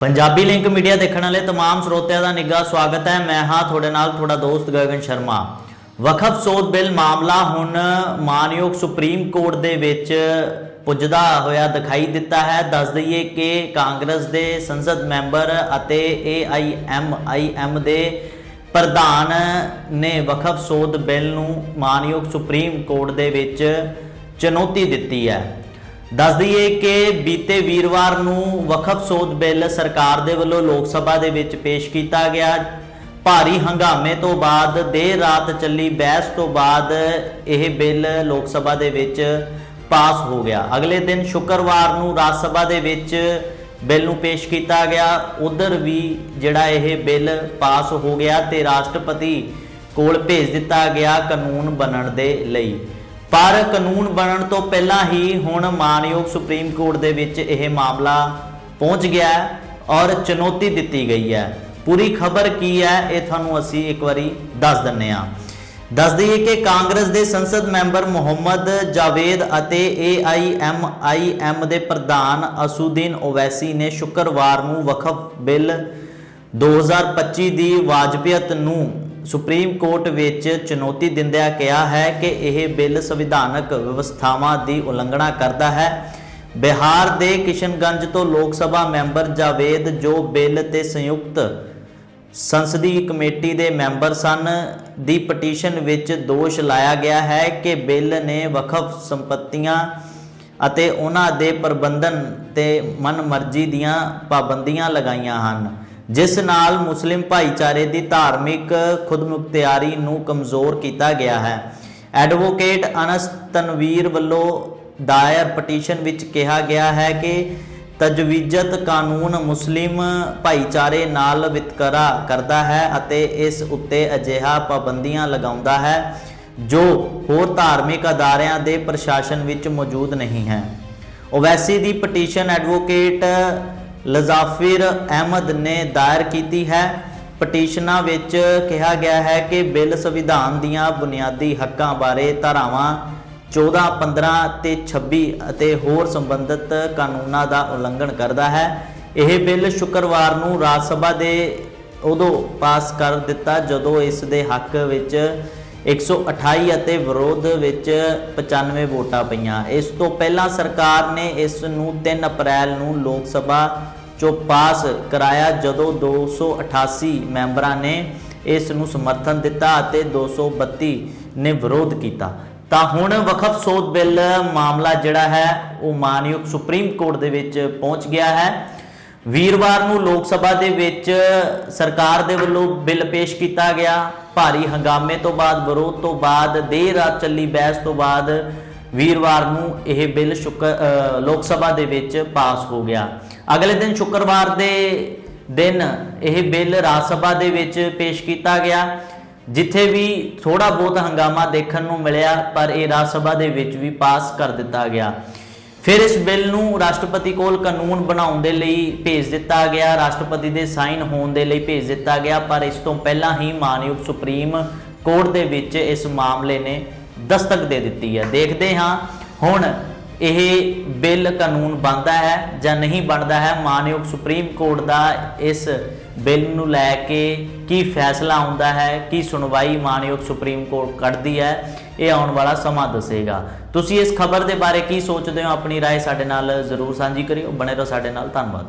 Punjabi link media ਦੇਖਣ ਵਾਲੇ तमाम ਸਰੋਤਿਆਂ ਦਾ ਨਿੱਘਾ ਸਵਾਗਤ ਹੈ ਮੈਂ ਹਾਂ ਤੁਹਾਡੇ ਨਾਲ ਤੁਹਾਡਾ ਦੋਸਤ ਗਗਨ ਸ਼ਰਮਾ ਵਕਫ ਸੋਧ ਬਿੱਲ ਮਾਮਲਾ ਹੁਣ ਮਾਨਯੋਗ ਸੁਪਰੀਮ ਕੋਰਟ ਦੇ ਵਿੱਚ ਪੁੱਜਦਾ ਹੋਇਆ ਦਿਖਾਈ ਦਿੱਤਾ ਹੈ ਦੱਸ ਦਈਏ ਕਿ ਕਾਂਗਰਸ ਦੇ ਸੰਸਦ ਮੈਂਬਰ ਅਤੇ AIMIM ਦੇ ਪ੍ਰਧਾਨ ਨੇ ਵਕਫ ਸੋਧ ਬਿੱਲ ਨੂੰ ਮਾਨਯੋਗ ਸੁਪਰੀਮ ਕੋਰਟ ਦੇ ਵਿੱਚ ਚੁਣੌਤੀ ਦਿੱਤੀ ਹੈ ਦੱਸ ਦਈਏ ਕਿ ਬੀਤੇ ਵੀਰਵਾਰ ਨੂੰ ਵਕਫ ਸੋਧ ਬਿੱਲ ਸਰਕਾਰ ਦੇ ਵੱਲੋਂ ਲੋਕ ਸਭਾ ਦੇ ਵਿੱਚ ਪੇਸ਼ ਕੀਤਾ ਗਿਆ। ਭਾਰੀ ਹੰਗਾਮੇ ਤੋਂ ਬਾਅਦ ਦੇਰ ਰਾਤ ਚੱਲੀ ਬਹਿਸ ਤੋਂ ਬਾਅਦ ਇਹ ਬਿੱਲ ਲੋਕ ਸਭਾ ਦੇ ਵਿੱਚ ਪਾਸ ਹੋ ਗਿਆ। ਅਗਲੇ ਦਿਨ ਸ਼ੁੱਕਰਵਾਰ ਨੂੰ ਰਾਜ ਸਭਾ ਦੇ ਵਿੱਚ ਬਿੱਲ ਨੂੰ ਪੇਸ਼ ਕੀਤਾ ਗਿਆ। ਉਧਰ ਵੀ ਜਿਹੜਾ ਇਹ ਬਿੱਲ ਪਾਸ ਹੋ ਗਿਆ ਤੇ ਰਾਸ਼ਟਰਪਤੀ ਕੋਲ ਭੇਜ ਦਿੱਤਾ ਗਿਆ ਕਾਨੂੰਨ ਬਣਨ ਦੇ ਲਈ। ਪਰ ਕਾਨੂੰਨ ਬਣਨ ਤੋਂ ਪਹਿਲਾਂ ਹੀ ਹੁਣ ਮਾਨਯੋਗ ਸੁਪਰੀਮ ਕੋਰਟ ਦੇ ਵਿੱਚ ਇਹ ਮਾਮਲਾ ਪਹੁੰਚ ਗਿਆ ਔਰ ਚੁਣੌਤੀ ਦਿੱਤੀ ਗਈ ਹੈ। ਪੂਰੀ ਖਬਰ ਕੀ ਹੈ ਇਹ ਤੁਹਾਨੂੰ ਅਸੀਂ ਇੱਕ ਵਾਰੀ ਦੱਸ ਦਿੰਨੇ ਆ ਦੱਸ ਦਈਏ ਕਿ ਕਾਂਗਰਸ ਦੇ ਸੰਸਦ ਮੈਂਬਰ ਮੁਹੰਮਦ ਜਾਵੇਦ ਅਤੇ AIMIM ਦੇ ਪ੍ਰਧਾਨ ਅਸੂਦੀਨ ਓਵੈਸੀ ਨੇ ਸ਼ੁੱਕਰਵਾਰ ਨੂੰ ਵਕਫ ਬਿੱਲ 2025 ਦੀ ਵਾਜਬੀਅਤ ਨੂੰ ਸੁਪਰੀਮ ਕੋਰਟ ਵਿੱਚ ਚੁਣੌਤੀ ਦਿੰਦਿਆਂ ਕਿਹਾ ਹੈ ਕਿ ਇਹ ਬਿੱਲ ਸੰਵਿਧਾਨਕ ਵਿਵਸਥਾਵਾਂ ਦੀ ਉਲੰਘਣਾ ਕਰਦਾ ਹੈ। ਬਿਹਾਰ ਦੇ ਕਿਸ਼ਨਗੰਜ ਤੋਂ ਲੋਕ ਸਭਾ ਮੈਂਬਰ ਜਾਵੇਦ, ਜੋ ਬਿੱਲ ਤੇ ਸੰਯੁਕਤ ਸੰਸਦੀ ਕਮੇਟੀ ਦੇ ਮੈਂਬਰ ਸਨ, ਦੀ ਪਟੀਸ਼ਨ ਵਿੱਚ ਦੋਸ਼ ਲਾਇਆ ਗਿਆ ਹੈ ਕਿ ਬਿੱਲ ਨੇ ਵਕਫ ਸੰਪਤੀਆਂ ਅਤੇ ਉਹਨਾਂ ਦੇ ਪ੍ਰਬੰਧਨ ਤੇ ਮਨਮਰਜ਼ੀ ਦੀਆਂ ਪਾਬੰਦੀਆਂ ਲਗਾਈਆਂ ਹਨ। ਜਿਸ ਨਾਲ ਮੁਸਲਿਮ ਭਾਈਚਾਰੇ ਦੀ ਧਾਰਮਿਕ ਖੁਦਮੁਖਤਿਆਰੀ ਨੂੰ ਕਮਜ਼ੋਰ ਕੀਤਾ ਗਿਆ ਹੈ। ਐਡਵੋਕੇਟ ਅਨਸ ਤਨਵੀਰ ਵੱਲੋਂ ਦਾਇਰ ਪਟੀਸ਼ਨ ਵਿੱਚ ਕਿਹਾ ਗਿਆ ਹੈ ਕਿ ਤਜਵੀਜ਼ਤ ਕਾਨੂੰਨ ਮੁਸਲਿਮ ਭਾਈਚਾਰੇ ਨਾਲ ਵਿਤਕਰਾ ਕਰਦਾ ਹੈ ਅਤੇ ਇਸ ਉੱਤੇ ਅਜਿਹਾ ਪਾਬੰਦੀਆਂ ਲਗਾਉਂਦਾ ਹੈ ਜੋ ਹੋਰ ਧਾਰਮਿਕ ਅਦਾਰਿਆਂ ਦੇ ਪ੍ਰਸ਼ਾਸਨ ਵਿੱਚ ਮੌਜੂਦ ਨਹੀਂ ਹੈ। ਓਵੈਸੀ ਦੀ ਪਟੀਸ਼ਨ ਐਡਵੋਕੇਟ ਲਜ਼ਾਫਿਰ ਅਹਿਮਦ ਨੇ ਦਾਇਰ ਕੀਤੀ ਹੈ। ਪਟੀਸ਼ਨਾਂ ਵਿੱਚ ਕਿਹਾ ਗਿਆ ਹੈ ਕਿ ਬਿੱਲ ਸੰਵਿਧਾਨ ਦੀਆਂ ਬੁਨਿਆਦੀ ਹੱਕਾਂ ਬਾਰੇ ਧਾਰਾਵਾਂ 14 15 ਤੇ 26 ਅਤੇ ਹੋਰ ਸੰਬੰਧਿਤ ਕਾਨੂੰਨਾਂ ਦਾ ਉਲੰਘਣ ਕਰਦਾ ਹੈ। ਇਹ ਬਿੱਲ ਸ਼ੁੱਕਰਵਾਰ ਨੂੰ ਰਾਜ ਸਭਾ ਦੇ ਉਦੋਂ ਪਾਸ ਕਰ ਦਿੱਤਾ ਜਦੋਂ ਇਸ ਦੇ ਹੱਕ ਵਿੱਚ 128 ਅਤੇ ਵਿਰੋਧ ਵਿੱਚ 95 ਵੋਟਾਂ ਪਈਆਂ। ਇਸ ਤੋਂ ਪਹਿਲਾਂ ਸਰਕਾਰ ਨੇ ਇਸ ਨੂੰ 3 ਅਪ੍ਰੈਲ ਨੂੰ ਲੋਕ ਸਭਾ ਚੋਂ ਪਾਸ ਕਰਾਇਆ, ਜਦੋਂ 288 ਮੈਂਬਰਾਂ ਨੇ ਇਸ ਨੂੰ ਸਮਰਥਨ ਦਿੱਤਾ ਅਤੇ 232 ਨੇ ਵਿਰੋਧ ਕੀਤਾ। ਤਾਂ ਹੁਣ ਵਕਫ ਸੋਧ ਬਿੱਲ ਮਾਮਲਾ ਜਿਹੜਾ ਹੈ, ਉਹ ਮਾਨਯੋਗ ਸੁਪਰੀਮ ਕੋਰਟ ਦੇ ਵਿੱਚ ਪਹੁੰਚ ਗਿਆ ਹੈ। ਵੀਰਵਾਰ ਨੂੰ ਲੋਕ ਸਭਾ ਦੇ ਵਿੱਚ ਸਰਕਾਰ ਦੇ ਵੱਲੋਂ ਬਿੱਲ ਪੇਸ਼ ਕੀਤਾ ਗਿਆ। ਭਾਰੀ ਹੰਗਾਮੇ ਤੋਂ ਬਾਅਦ, ਵਿਰੋਧ ਤੋਂ ਬਾਅਦ, ਦੇਰ ਰਾਤ ਚੱਲੀ ਬਹਿਸ ਤੋਂ ਬਾਅਦ ਵੀਰਵਾਰ ਨੂੰ ਇਹ ਬਿੱਲ ਸ਼ੁੱਕਰ ਲੋਕ ਸਭਾ ਦੇ ਵਿੱਚ ਪਾਸ ਹੋ ਗਿਆ। ਅਗਲੇ ਦਿਨ ਸ਼ੁੱਕਰਵਾਰ ਦੇ ਦਿਨ ਇਹ ਬਿੱਲ ਰਾਜ ਸਭਾ ਦੇ ਵਿੱਚ ਪੇਸ਼ ਕੀਤਾ ਗਿਆ, ਜਿੱਥੇ ਵੀ ਥੋੜਾ ਬਹੁਤ ਹੰਗਾਮਾ ਦੇਖਣ ਨੂੰ ਮਿਲਿਆ, ਪਰ ਇਹ ਰਾਜ ਸਭਾ ਦੇ ਵਿੱਚ ਵੀ ਪਾਸ ਕਰ ਦਿੱਤਾ ਗਿਆ। ਫਿਰ ਇਸ ਬਿੱਲ ਨੂੰ ਰਾਸ਼ਟਰਪਤੀ ਕੋਲ ਕਾਨੂੰਨ ਬਣਾਉਣ ਦੇ ਲਈ ਭੇਜ ਦਿੱਤਾ ਗਿਆ, ਰਾਸ਼ਟਰਪਤੀ ਦੇ ਸਾਈਨ ਹੋਣ ਦੇ ਲਈ ਭੇਜ ਦਿੱਤਾ ਗਿਆ, ਪਰ ਇਸ ਤੋਂ ਪਹਿਲਾਂ ਹੀ ਮਾਨਯੋਗ ਸੁਪਰੀਮ ਕੋਰਟ ਦੇ ਵਿੱਚ ਇਸ ਮਾਮਲੇ ਨੇ ਦਸਤਕ ਦੇ ਦਿੱਤੀ ਹੈ। ਦੇਖਦੇ ਹਾਂ ਹੁਣ ਇਹ ਬਿੱਲ ਕਾਨੂੰਨ ਬਣਦਾ ਹੈ ਜਾਂ ਨਹੀਂ ਬਣਦਾ ਹੈ। ਮਾਨਯੋਗ ਸੁਪਰੀਮ ਕੋਰਟ ਦਾ ਇਸ ਬਿੱਲ ਨੂੰ ਲੈ ਕੇ ਕੀ ਫੈਸਲਾ ਆਉਂਦਾ ਹੈ, ਕੀ ਸੁਣਵਾਈ ਮਾਨਯੋਗ ਸੁਪਰੀਮ ਕੋਰਟ ਕੱਢਦੀ ਹੈ ਇਹ ਆਉਣ ਵਾਲਾ ਸਮਾਂ ਦੱਸੇਗਾ ਤੁਸੀਂ ਇਸ ਖਬਰ ਦੇ ਬਾਰੇ ਕੀ ਸੋਚਦੇ ਹੋ ਆਪਣੀ رائے ਸਾਡੇ ਨਾਲ ਜ਼ਰੂਰ ਸਾਂਝੀ ਕਰਿਓ ਬਣੇ ਰਹੋ ਸਾਡੇ ਨਾਲ ਧੰਨਵਾਦ